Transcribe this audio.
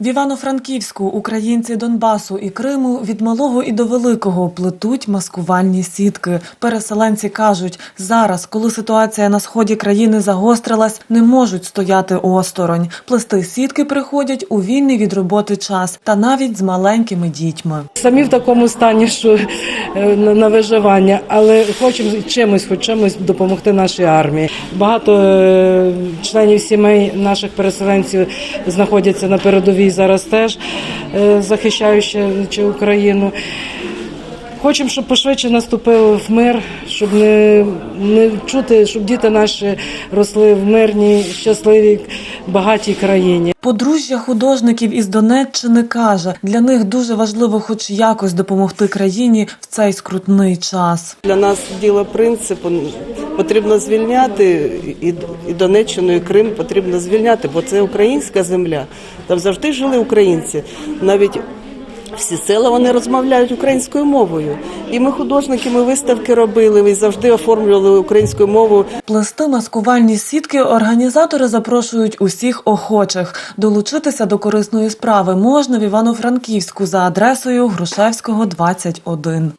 В Івано-Франківську українці Донбасу і Криму від малого і до великого плетуть маскувальні сітки. Переселенці кажуть, зараз, коли ситуація на сході країни загострилась, не можуть стояти осторонь. Плести сітки приходять у вільний від роботи час та навіть з маленькими дітьми. Самі в такому стані, що е, на виживання, але хочемо чимось, хоч допомогти нашій армії. Багато е, членів сімей наших переселенців знаходяться на передовій зараз теж, е, захищаючи Україну. Хочемо, щоб пошвидше наступив мир, щоб не, не чути, щоб діти наші росли в мирній, щасливій, багатій країні. Подружжя художників із Донеччини каже, для них дуже важливо хоч якось допомогти країні в цей скрутний час. Для нас діло принципу потрібно звільняти і, і Донеччину, і Крим потрібно звільняти, бо це українська земля. Там завжди жили українці. Навіть всі села вони розмовляють українською мовою. І ми художники, ми виставки робили і завжди оформлювали українською мовою. Плести маскувальні сітки організатори запрошують усіх охочих. Долучитися до корисної справи можна в Івано-Франківську за адресою Грушевського 21.